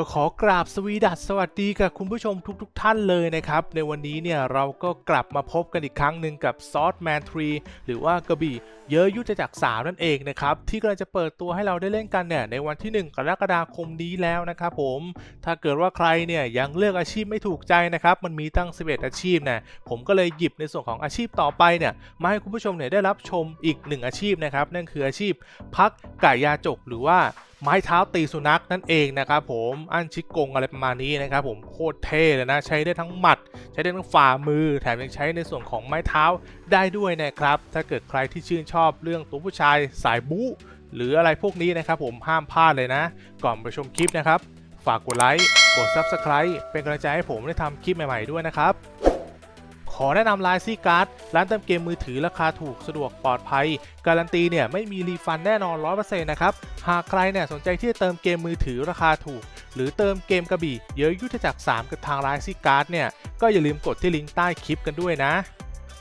ก็ขอกราบสวีดัสสวัสดีกับคุณผู้ชมทุกๆทท่านเลยนะครับ ในวันนี้เนี่ยเราก็กลับมาพบกันอีกครั้งหนึ่งกับซอ t แมนทรีหรือว่ากระบี่เยอะยุทธจักรสามนั่นเองนะครับ ที่กำลังจะเปิดตัวให้เราได้เล่นกันเนี่ยในวันที่ 1 กรกฎาคมนี้แล้วนะครับผม ถ้าเกิดว่าใครเนี่ยยังเลือกอาชีพไม่ถูกใจนะครับ มันมีตั้ง 11 อาชีพนะผมก็เลยหยิบในส่วนของอาชีพต่อไปเนี่ยมาให้คุณผู้ชมเนี่ยได้รับชมอีกหนึ่งอาชีพนะครับนั่นคืออาชีพพักไก่ยาจกหรือว่า ไม้เท้าตีสุนัขนั่นเองนะครับผมอันชิกกงอะไรประมาณนี้นะครับผมโคตรเท่เลยนะใช้ได้ทั้งหมัด ใช้ได้ทั้งฝ่ามือ แถมยังใช้ในส่วนของไม้เท้าได้ด้วยนะครับ ถ้าเกิดใครที่ชื่นชอบเรื่องตัวผู้ชายสายบู๊หรืออะไรพวกนี้นะครับผมห้ามพลาดเลยนะ ก่อนไปชมคลิปนะครับ ฝากกดไลค์กด Subscribe เป็นกำลังใจให้ผมได้ทำคลิปใหม่ ๆด้วยนะครับ ขอแนะนำไลน์ซีการ์ดร้านเติมเกมมือถือราคาถูกสะดวกปลอดภัย การันตีเนี่ยไม่มีรีฟันแน่นอน 100%นะครับ หากใครเนี่ยสนใจที่จะเติมเกมมือถือราคาถูก หรือเติมเกมกระบี่เยอะยุทธจักร3กับทางไลน์ซีการ์ดเนี่ยก็อย่าลืมกดที่ลิงก์ใต้คลิปกันด้วยนะ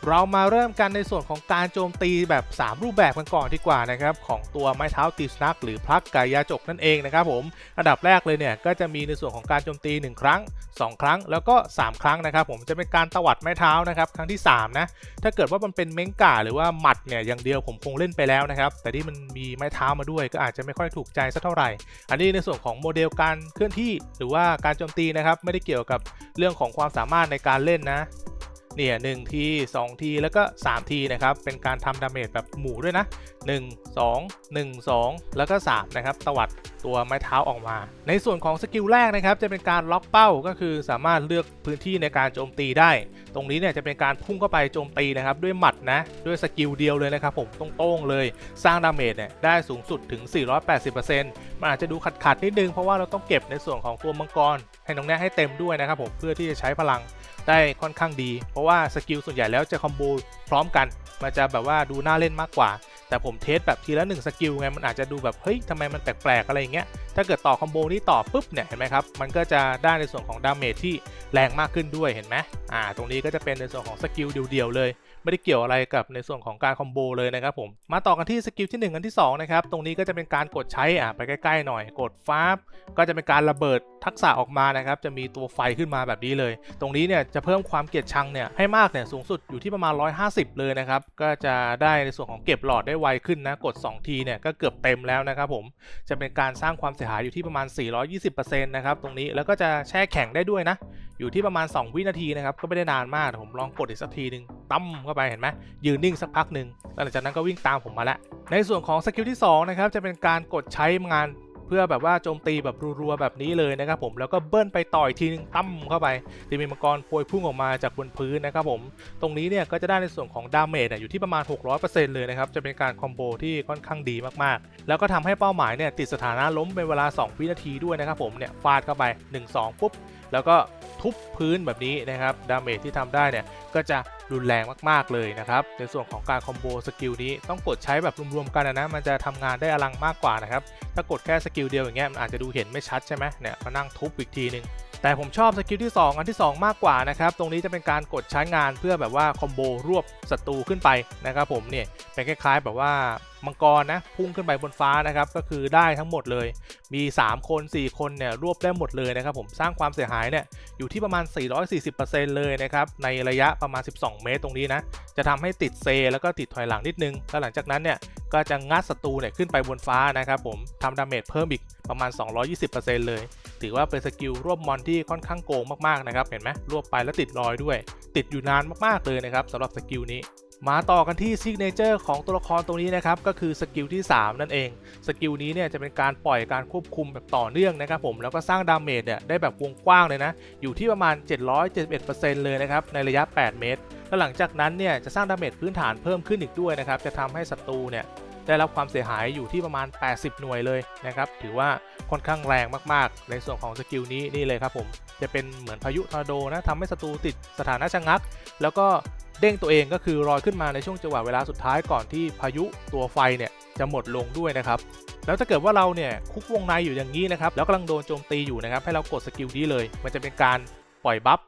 เรามาเริ่มกันในส่วนของการโจมตีแบบ 3 รูปแบบกันก่อนดีกว่านะครับของตัวไม้เท้าตีสนักหรือพลักกายาจกนั่นเองนะครับผมอันดับแรกเลยเนี่ยก็จะมีในส่วนของการโจมตี 1 ครั้ง 2 ครั้งแล้วก็ 3 ครั้งนะครับผมจะเป็นการตวัดไม้เท้านะครับครั้งที่3นะถ้าเกิดว่ามันเป็นเม้งก่าหรือว่าหมัดเนี่ยอย่างเดียวผมคงเล่นไปแล้วนะครับแต่ที่มันมีไม้เท้ามาด้วยก็อาจจะไม่ค่อยถูกใจสักเท่าไหร่ อันนี้ในส่วนของโมเดลการเคลื่อนที่หรือว่าการโจมตีนะครับไม่ได้เกี่ยวกับเรื่องของความสามารถในการเล่นนะ เนี่ยหนึ่งทีสองทีแล้วก็3ทีนะครับ เป็นการทำดาเมจแบบหมู่ด้วยนะ1 2 1 2แล้วก็3นะครับตวัดตัวไม้เท้าออกมา ในส่วนของสกิลแรกนะครับจะเป็นการล็อกเป้าก็คือสามารถเลือกพื้นที่ในการโจมตีได้ ตรงนี้เนี่ยจะเป็นการพุ่งเข้าไปโจมตีนะครับด้วยหมัดนะด้วยสกิลเดียวเลยนะครับผมตรงๆเลยสร้างดาเมจเนี่ยได้สูงสุดถึง 480%มันอาจจะดูขัดๆนิดนึงเพราะว่าเราต้องเก็บในส่วนของตัวมังกรให้น้องแน่ให้เต็มด้วยนะครับผมเพื่อที่จะใช้พลังได้ค่อนข้างดี เพราะว่าสกิลส่วนใหญ่แล้วจะคอมโบพร้อมกันมันจะแบบว่าดูน่าเล่นมากกว่า แต่ผมเทสแบบทีละหนึ่งสกิลไงมันอาจจะดูแบบเฮ้ยทำไมมันแปลกๆอะไรอย่างเงี้ย ถ้าเกิดต่อคอมโบนี้ต่อปุ๊บเนี่ยเห็นไหมครับ มันก็จะได้ในส่วนของดาเมจที่แรงมากขึ้นด้วยเห็นไหมอ่า ตรงนี้ก็จะเป็นในส่วนของสกิลเดียวๆเลย ไม่ได้เกี่ยวอะไรกับในส่วนของการคอมโบเลยนะครับผม มาต่อกันที่สกิลที่1อันที่2นะครับ ตรงนี้ก็จะเป็นการกดใช้อะไปใกล้ๆหน่อย กดฟ้าบก็จะเป็นการระเบิดทักษะออกมานะครับ จะมีตัวไฟขึ้นมาแบบนี้เลย ตรงนี้เนี่ยจะเพิ่มความเกลียดชังเนี่ยให้มากเนี่ยสูงสุดอยู่ที่ประมาณ 150 เลยนะครับ ก็จะได้ในส่วนของเก็บหลอดได้ไวขึ้นนะ กด 2 ทีเนี่ยก็เกือบเต็มแล้วนะครับผม จะเป็นการสร้างความเสียหายอยู่ที่ประมาณ 420%นะครับตรงนี้แล้วก็จะแช่แข็งได้ด้วยนะ อยู่ที่ประมาณ 2 วินาทีนะครับก็ไม่ได้นานมากแต่ผมลองกดอีกสักทีหนึ่งตั้มเข้าไปเห็นไหมยืนนิ่งสักพักหนึ่งหลังจากนั้นก็วิ่งตามผมมาแล้วในส่วนของสกิลที่2นะครับจะเป็นการกดใช้งาน เพื่อแบบว่าโจมตีแบบรัวๆแบบนี้เลยนะครับผมแล้วก็เบิ้ลไปต่อยทีนึงตั้มเข้าไปจะมีมังกรโพยพุ่งออกมาจากบนพื้นนะครับผมตรงนี้เนี่ยก็จะได้ในส่วนของดาเมจอยู่ที่ประมาณ 600%เลยนะครับจะเป็นการคอมโบที่ค่อนข้างดีมากๆ แล้วก็ทำให้เป้าหมายเนี่ยติดสถานะล้มเป็นเวลา 2 วินาทีด้วยนะครับผมเนี่ยฟาดเข้าไป 1-2ปุ๊บแล้วก็ทุบพื้นแบบนี้นะครับดาเมจที่ทำได้เนี่ยก็จะ รุนแรงมากๆเลยนะครับ ในส่วนของการคอมโบสกิลนี้ต้องกดใช้แบบรวมๆกันนะ มันจะทำงานได้อลังมากกว่านะครับ ถ้ากดแค่สกิลเดียวอย่างเงี้ยมันอาจจะดูเห็นไม่ชัดใช่ไหมเนี่ยมานั่งทุบอีกทีหนึ่งแต่ผมชอบสกิลที่ 2 อันที่ 2 มากกว่านะครับ ตรงนี้จะเป็นการกดใช้งานเพื่อแบบว่าคอมโบรวบศัตรูขึ้นไปนะครับผมเนี่ยเป็นคล้ายๆแบบว่ามังกรนะพุ่งขึ้นไปบนฟ้านะครับก็คือได้ทั้งหมดเลย มี 3 คน 4 คนเนี่ยรวบได้หมดเลยนะครับผมสร้างความเสียหายเนี่ยอยู่ที่ประมาณ 440%เลยนะครับในระยะประมาณ 12 เมตรตรงนี้นะจะทำให้ติดเซ แล้วก็ติดถอยหลังนิดนึงแล้วหลังจากนั้นเนี่ยก็จะงัดศัตรูเนี่ยขึ้นไปบนฟ้านะครับผมทำดาเมจเพิ่มอีกประมาณ 220%เลย ถือว่าเป็นสกิลรวบมอนที่ค่อนข้างโกงมากๆนะครับเห็นไหมรวบไปแล้วติดรอยด้วย ติดอยู่นานมากๆเลยนะครับสำหรับสกิลนี้ มาต่อกันที่ซิกเนเจอร์ของตัวละครตรงนี้นะครับก็คือสกิลที่ 3 นั่นเอง สกิลนี้เนี่ยจะเป็นการปล่อยการควบคุมแบบต่อเนื่องนะครับผมแล้วก็สร้างดาเมจเนี่ยได้แบบวงกว้างเลยนะ อยู่ที่ประมาณ 771%เลยนะครับในระยะ 8 เมตร แล้วหลังจากนั้นเนี่ยจะสร้างดาเมจพื้นฐานเพิ่มขึ้นอีกด้วยนะครับจะทำให้ศัตรูเนี่ยได้รับความเสียหายอยู่ที่ประมาณ 80 หน่วยเลยนะครับถือว่าค่อนข้างแรงมากๆ ในส่วนของสกิลนี้นี่เลยครับผมจะเป็นเหมือนพายุทอร์โดนะทำให้ศัตรูติดสถานะชะงัก แล้วก็ เด้งตัวเองก็คือลอยขึ้นมาในช่วงจังหวะเวลาสุดท้ายก่อนที่พายุตัวไฟเนี่ยจะหมดลงด้วยนะครับแล้วถ้าเกิดว่าเราเนี่ยคุกวงในอยู่อย่างนี้นะครับแล้วกำลังโดนโจมตีอยู่นะครับให้เรากดสกิลนี้เลย มันจะเป็นการปล่อยบัฟ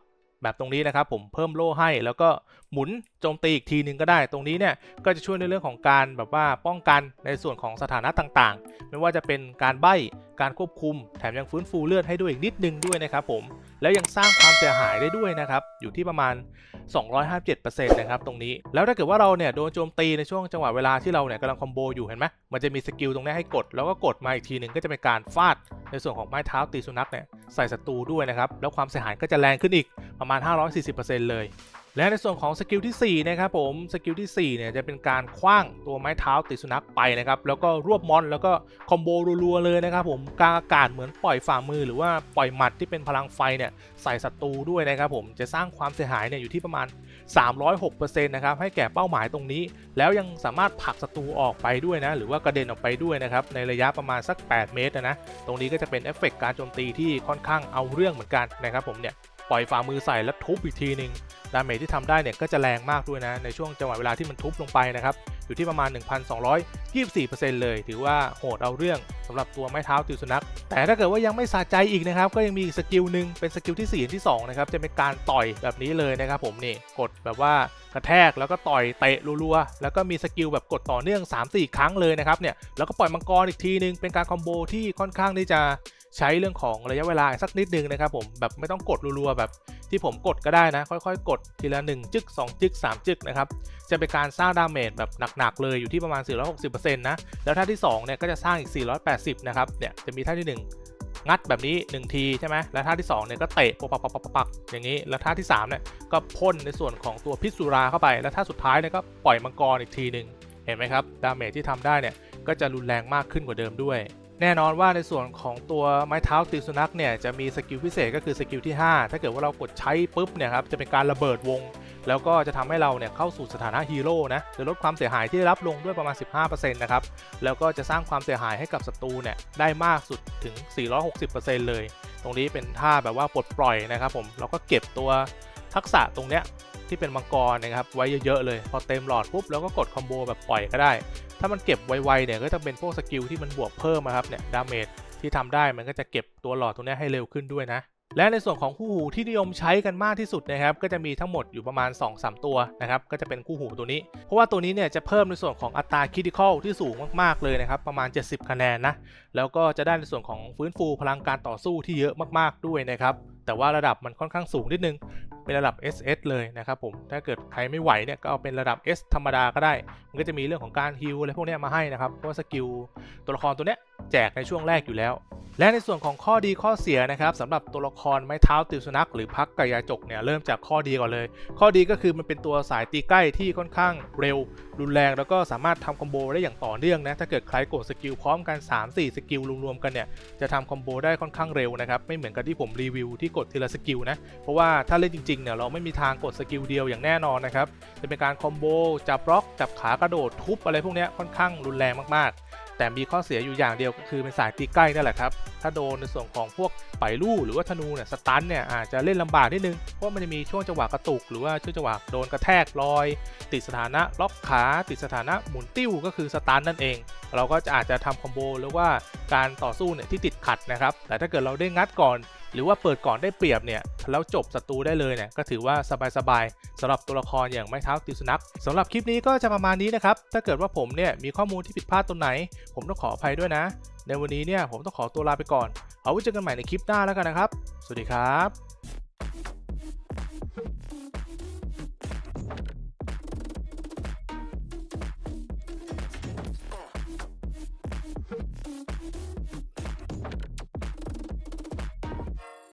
แบบตรงนี้นะครับผมเพิ่มโล่ให้แล้วก็หมุน โจมตีอีกทีหนึงก็ได้ ตรงนี้เนี่ยก็จะช่วยในเรื่องของการแบบว่าป้องกันในส่วนของสถานะต่างๆ ไม่ว่าจะเป็นการใบ้การควบคุม แถมยังฟื้นฟูเลือดให้ด้วยอีกนิดนึงด้วยนะครับผม แล้วยังสร้างความเสียหายได้ด้วยนะครับ อยู่ที่ประมาณ 257%นะครับตรงนี้ แล้วถ้าเกิดว่าเราเนี่ยโดนโจมตีในช่วงจังหวะเวลาที่เราเนี่ยกำลังคอมโบอยู่เห็นไหมมันจะมีสกิลตรงนี้ให้กด แล้วก็กดมาอีกทีหนึ่งก็จะเป็นการฟาด ในส่วนของไม้เท้าตีสุนัขเนี่ยใส่ศัตรูด้วยนะครับ แล้วความเสียหายก็จะแรงขึ้นอีกประมาณ 540%เลย และในส่วนของสกิลที่4นะครับผมสกิลที่4เนี่ยจะเป็นการคว้างตัวไม้เท้าตีสุนัขไปนะครับแล้วก็รวบมอนแล้วก็คอมโบรัวๆเลยนะครับผมกลางอากาศเหมือนปล่อยฝ่ามือ หรือว่าปล่อยหมัดที่เป็นพลังไฟเนี่ยใส่ศัตรูด้วยนะครับผมจะสร้างความเสียหายเนี่ยอยู่ที่ประมาณ 306%นะครับให้แก่เป้าหมายตรงนี้ แล้วยังสามารถผลักศัตรูออกไปด้วยนะหรือว่ากระเด็นออกไปด้วยนะครับในระยะประมาณสัก 8 เมตรนะนะตรงนี้ก็จะเป็นเอฟเฟกต์การโจมตีที่ค่อนข้างเอาเรื่องเหมือนกันนะครับผมเนี่ย ปล่อยฝ่ามือใส่แล้วทุบอีกทีหนึ่งดาเมจที่ทำได้เนี่ยก็จะแรงมากด้วยนะ ในช่วงจังหวะเวลาที่มันทุบลงไปนะครับ อยู่ที่ประมาณ 1,224%เลย ถือว่าโหดเอาเรื่องสำหรับตัวไม้เท้าติวสุนัข แต่ถ้าเกิดว่ายังไม่สะใจอีกนะครับ ก็ยังมีอีกสกิลหนึ่งเป็นสกิลที่ 4 ที่ 2 นะครับ จะเป็นการต่อยแบบนี้เลยนะครับผมนี่กดแบบว่ากระแทกแล้วก็ต่อยเตะรัวๆ แล้วก็มีสกิลแบบกดต่อเนื่อง 3-4 ครั้งเลยนะครับเนี่ยแล้วก็ปล่อยมังกรอีกทีนึงเป็นการคอมโบที่ค่อนข้างที่จะ ใช้เรื่องของระยะเวลาสักนิดนึงนะครับผมแบบไม่ต้องกดรัวๆแบบที่ผมกดก็ได้นะ ค่อยๆ กดทีละ1จึก2จึก3จึกนะครับจะเป็นการสร้างดาเมจแบบหนักๆเลยอยู่ที่ประมาณ 460%นะแล้วท่าที่2เนี่ยก็จะสร้างอีก 480 นะครับเนี่ยจะมีท่าที่ 1งัดแบบนี้ 1 ทีใช่ไหมแล้วท่าที่2เนี่ยก็เตะปักปักปักปักปักอย่างนี้ แล้วท่าที่3เนี่ยก็พ่นในส่วนของตัวพิษสุราเข้าไป แล้วท่าสุดท้ายเนี่ยก็ปล่อยมังกรอีกทีหนึ่งเห็นไหมครับ ดาเมจที่ทำได้เนี่ยก็จะรุนแรงมากขึ้นกว่าเดิมด้วย แน่นอนว่าในส่วนของตัวไม้เท้าตีสุนัขเนี่ยจะมีสกิลพิเศษก็คือสกิลที่ 5 ถ้าเกิดว่าเรากดใช้ปุ๊บเนี่ยครับจะเป็นการระเบิดวง แล้วก็จะทำให้เราเนี่ยเข้าสู่สถานะฮีโร่นะจะลดความเสียหายที่ได้รับลงด้วยประมาณ 15%นะครับแล้วก็จะสร้างความเสียหายให้กับศัตรูเนี่ยได้มากสุดถึง 460%เลย ตรงนี้เป็นท่าแบบว่าปลดปล่อยนะครับผมเราก็เก็บตัวทักษะตรงเนี้ยที่เป็นมังกรนะครับไว้เยอะๆเลย พอเต็มหลอดปุ๊บแล้วก็กดคอมโบแบบปล่อยก็ได้ ถ้ามันเก็บไวๆเนี่ยก็จะเป็นพวกสกิลที่มันบวกเพิ่มนะครับเนี่ยดาเมจที่ทำได้มันก็จะเก็บตัวหลอดตรงนี้ให้เร็วขึ้นด้วยนะ และในส่วนของคู่หูที่นิยมใช้กันมากที่สุดนะครับก็จะมีทั้งหมดอยู่ประมาณ 2-3 ตัวนะครับก็จะเป็นคู่หูตัวนี้ เพราะว่าตัวนี้เนี่ยจะเพิ่มในส่วนของอัตราคิดิคอลที่สูงมากๆเลยนะครับประมาณ 70 คะแนนนะแล้วก็จะได้ในส่วนของฟื้นฟูพลังการต่อสู้ที่เยอะมากๆด้วยนะครับแต่ว่าระดับมันค่อนข้างสูงนิดนึงเป็นระดับ SS เลยนะครับผมถ้าเกิดใครไม่ไหวเนี่ยก็เอาเป็นระดับ S ธรรมดาก็ได้ มันก็จะมีเรื่องของการฮิลอะไรพวกนี้มาให้นะครับเพราะว่าสกิลตัวละครตัวเนี้ยแจกในช่วงแรกอยู่แล้ว และในส่วนของข้อดีข้อเสียนะครับสำหรับตัวละครไม้เท้าติวสุนัขหรือพักกายาจกเนี่ยเริ่มจากข้อดีก่อนเลย ข้อดีก็คือมันเป็นตัวสายตีใกล้ที่ค่อนข้างเร็ว รุนแรงแล้วก็สามารถทำคอมโบได้อย่างต่อเนื่องนะถ้าเกิดใครกดสกิลพร้อมกัน 3-4 สกิลรวมๆกันเนี่ยจะทำคอมโบได้ค่อนข้างเร็วนะครับไม่เหมือนกับที่ผมรีวิวที่กดทีละสกิลนะเพราะว่าถ้าเล่นจริงๆเนี่ยเราไม่มีทางกดสกิลเดียวอย่างแน่นอนนะครับจะเป็นการคอมโบจับบล็อกจับขากระโดดทุบอะไรพวกนี้ค่อนข้างรุนแรงมากๆ แต่มีข้อเสียอยู่อย่างเดียวก็คือเป็นสายตีใกล้นั่นแหละครับ ถ้าโดนในส่วนของพวกปล่อยลู่หรือว่าธนูเนี่ยสตันเนี่ยอาจจะเล่นลำบากนิดนึง เพราะมันจะมีช่วงจังหวะกระตุก หรือว่าช่วงจังหวะโดนกระแทกลอย ติดสถานะล็อกขาติดสถานะหมุนติ้วก็คือสตันนั่นเอง เราก็จะอาจจะทำคอมโบหรือว่าการต่อสู้เนี่ยที่ติดขัดนะครับ แต่ถ้าเกิดเราได้งัดก่อน หรือว่าเปิดก่อนได้เปรียบเนี่ยแล้วจบศัตรูได้เลยเนี่ยก็ถือว่าสบายๆสำหรับตัวละครอย่างไม้เท้าติสุนักสำหรับคลิปนี้ก็จะประมาณนี้นะครับถ้าเกิดว่าผมเนี่ยมีข้อมูลที่ผิดพลาดตรงไหน ผมต้องขออภัยด้วยนะ ในวันนี้เนี่ยผมต้องขอตัวลาไปก่อน เอาไว้เจอกันใหม่ในคลิปหน้าแล้วกันนะครับ สวัสดีครับ